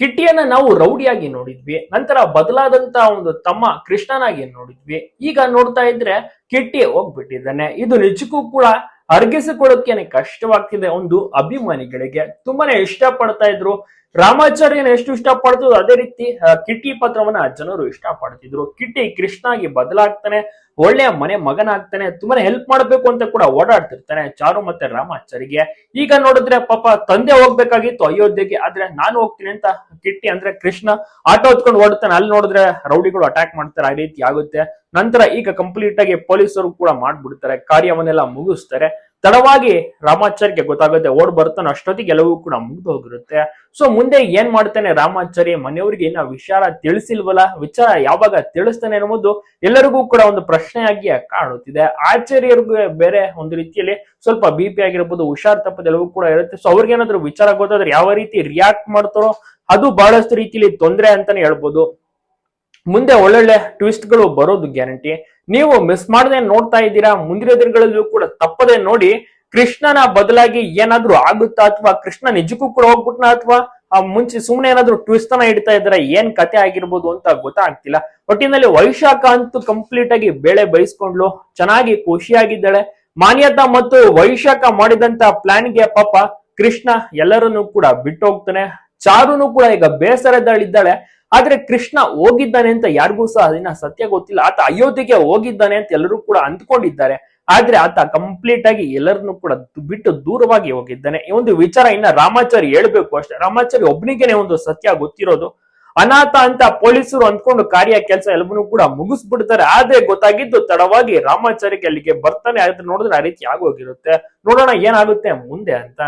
ಕಿಟ್ಟಿಯನ್ನ ನಾವು ರೌಡಿಯಾಗಿ ನೋಡಿದ್ವಿ, ನಂತರ ಬದಲಾದಂತ ಒಂದು ತಮ್ಮ ಕೃಷ್ಣನಾಗಿ ನೋಡಿದ್ವಿ. ಈಗ ನೋಡ್ತಾ ಇದ್ರೆ ಕಿಟ್ಟಿ ಹೋಗ್ಬಿಟ್ಟಿದ್ದಾನೆ. ಇದು ನಿಜಕ್ಕೂ ಕೂಡ ಅರ್ಗಿಸಿಕೊಳ್ಳೋಕೆ ಕಷ್ಟವಾಗ್ತಿದೆ ಒಂದು ಅಭಿಮಾನಿಗಳಿಗೆ. ತುಂಬಾನೇ ಇಷ್ಟ ಪಡ್ತಾ ಇದ್ರು. ರಾಮಾಚಾರ್ಯನ ಎಷ್ಟು ಇಷ್ಟ ಪಡ್ತಿದ್ರು ಅದೇ ರೀತಿ ಕಿಟ್ಟಿ ಪತ್ರವನ್ನ ಜನರು ಇಷ್ಟ ಪಡ್ತಿದ್ರು ಕಿಟ್ಟಿ ಕೃಷ್ಣಾಗಿ ಬದಲಾಗ್ತಾನೆ, ಒಳ್ಳೆಯ ಮನೆ ಮಗನಾಗ್ತಾನೆ, ತುಂಬಾನೇ ಹೆಲ್ಪ್ ಮಾಡ್ಬೇಕು ಅಂತ ಕೂಡ ಓಡಾಡ್ತಿರ್ತಾನೆ ಚಾರು ಮತ್ತೆ ರಾಮಾಚಾರಿಗೆ. ಈಗ ನೋಡಿದ್ರೆ ಪಾಪ ತಂದೆ ಹೋಗ್ಬೇಕಾಗಿತ್ತು ಅಯೋಧ್ಯೆಗೆ, ಆದ್ರೆ ನಾನು ಹೋಗ್ತೀನಿ ಅಂತ ಕಿಟ್ಟಿ ಅಂದ್ರೆ ಕೃಷ್ಣ ಆಟೋ ಹೊತ್ಕೊಂಡು ಓಡ್ತಾನೆ ಅಲ್ಲಿ ನೋಡಿದ್ರೆ ರೌಡಿಗಳು ಅಟ್ಯಾಕ್ ಮಾಡ್ತಾರೆ, ಆ ರೀತಿ ಆಗುತ್ತೆ. ನಂತರ ಈಗ ಕಂಪ್ಲೀಟ್ ಆಗಿ ಪೊಲೀಸರು ಕೂಡ ಮಾಡ್ಬಿಡ್ತಾರೆ, ಕಾರ್ಯವನ್ನೆಲ್ಲ ಮುಗಿಸ್ತಾರೆ. ತಡವಾಗಿ ರಾಮಾಚಾರ್ಯಗೆ ಗೊತ್ತಾಗುತ್ತೆ, ಓಡ್ ಬರ್ತಾನೆ ಅಷ್ಟೊತ್ತಿಗೆ ಎಲ್ಲವೂ ಕೂಡ ಮುಗ್ದು ಹೋಗಿರುತ್ತೆ. ಸೊ ಮುಂದೆ ಏನ್ ಮಾಡ್ತಾನೆ ರಾಮಾಚಾರ್ಯ? ಮನೆಯವರಿಗೆ ಇನ್ನ ವಿಚಾರ ತಿಳಿಸಿಲ್ವಲ್ಲ? ವಿಚಾರ ಯಾವಾಗ ತಿಳಿಸ್ತಾನೆ ಅನ್ನೋದು ಎಲ್ಲರಿಗೂ ಕೂಡ ಒಂದು ಪ್ರಶ್ನೆಯಾಗಿ ಕಾಡುತ್ತಿದೆ ಆಚಾರ್ಯರಿಗೂ ಬೇರೆ ಒಂದು ರೀತಿಯಲ್ಲಿ ಸ್ವಲ್ಪ ಬಿ ಪಿ ಆಗಿರ್ಬೋದು, ಹುಷಾರ್ ತಪ್ಪದೆಲ್ಲವೂ ಕೂಡ ಇರುತ್ತೆ. ಸೊ ಅವ್ರಿಗೇನಾದ್ರೂ ವಿಚಾರ ಗೊತ್ತಾದ್ರೆ ಯಾವ ರೀತಿ ರಿಯಾಕ್ಟ್ ಮಾಡ್ತಾರೋ ಅದು ಬಹಳಷ್ಟು ರೀತಿಯಲ್ಲಿ ತೊಂದರೆ ಅಂತಾನೆ ಹೇಳ್ಬೋದು. ಮುಂದೆ ಒಳ್ಳೊಳ್ಳೆ ಟ್ವಿಸ್ಟ್ಗಳು ಬರೋದು ಗ್ಯಾರಂಟಿ ನೀವು ಮಿಸ್ ಮಾಡದೆ ನೋಡ್ತಾ ಇದ್ದೀರಾ, ಮುಂದಿನ ದಿನಗಳಲ್ಲೂ ಕೂಡ ತಪ್ಪದೆ ನೋಡಿ ಕೃಷ್ಣನ ಬದಲಾಗಿ ಏನಾದ್ರೂ ಆಗುತ್ತಾ ಅಥವಾ ಕೃಷ್ಣ ನಿಜಕ್ಕೂ ಕೂಡ ಹೋಗ್ಬಿಟ್ನ ಅಥವಾ ಆ ಮುಂಚೆ ಸುಮ್ಮನೆ ಏನಾದ್ರು ಟ್ವಿಸ್ಟ್ ಅನ್ನ ಇಡ್ತಾ ಇದ್ರೆ ಏನ್ ಕತೆ ಆಗಿರ್ಬೋದು ಅಂತ ಗೊತ್ತಾಗ್ತಿಲ್ಲ. ಒಟ್ಟಿನಲ್ಲಿ ವೈಶಾಖ ಅಂತೂ ಕಂಪ್ಲೀಟ್ ಆಗಿ ಬೇಳೆ ಬಯಸ್ಕೊಂಡ್ಲು ಚೆನ್ನಾಗಿ ಖುಷಿಯಾಗಿದ್ದಾಳೆ. ಮಾನ್ಯತಾ ಮತ್ತು ವೈಶಾಖ ಮಾಡಿದಂತ ಪ್ಲಾನ್ಗೆ ಪಾಪ ಕೃಷ್ಣ ಎಲ್ಲರನ್ನೂ ಕೂಡ ಬಿಟ್ಟು ಹೋಗ್ತಾನೆ ಚಾರುನು ಕೂಡ ಈಗ ಬೇಸರದಲ್ಲಿದ್ದಾಳೆ. ಆದ್ರೆ ಕೃಷ್ಣ ಹೋಗಿದ್ದಾನೆ ಅಂತ ಯಾರಿಗೂ ಸಹ ಅದನ್ನ ಸತ್ಯ ಗೊತ್ತಿಲ್ಲ. ಆತ ಅಯೋಧ್ಯೆಗೆ ಹೋಗಿದ್ದಾನೆ ಅಂತ ಎಲ್ಲರೂ ಕೂಡ ಅಂದ್ಕೊಂಡಿದ್ದಾರೆ. ಆದ್ರೆ ಆತ ಕಂಪ್ಲೀಟ್ ಆಗಿ ಎಲ್ಲರನ್ನು ಕೂಡ ಬಿಟ್ಟು ದೂರವಾಗಿ ಹೋಗಿದ್ದಾನೆ. ಈ ಒಂದು ವಿಚಾರ ಇನ್ನ ರಾಮಾಚಾರಿ ಹೇಳ್ಬೇಕು ಅಷ್ಟೇ. ರಾಮಾಚಾರಿ ಒಬ್ಬನಿಗೆನೆ ಒಂದು ಸತ್ಯ ಗೊತ್ತಿರೋದು. ಅನಾಥ ಅಂತ ಪೊಲೀಸರು ಅಂದ್ಕೊಂಡು ಕಾರ್ಯ ಕೆಲಸ ಎಲ್ಲವನ್ನೂ ಕೂಡ ಮುಗಿಸ್ಬಿಡ್ತಾರೆ. ಆದ್ರೆ ಗೊತ್ತಾಗಿದ್ದು ತಡವಾಗಿ ರಾಮಾಚಾರಿಗೆ ಅಲ್ಲಿಗೆ ಬರ್ತಾನೆ. ಆದ್ರೆ ನೋಡಿದ್ರೆ ಆ ರೀತಿ ಆಗೋಗಿರುತ್ತೆ. ನೋಡೋಣ ಏನಾಗುತ್ತೆ ಮುಂದೆ ಅಂತ.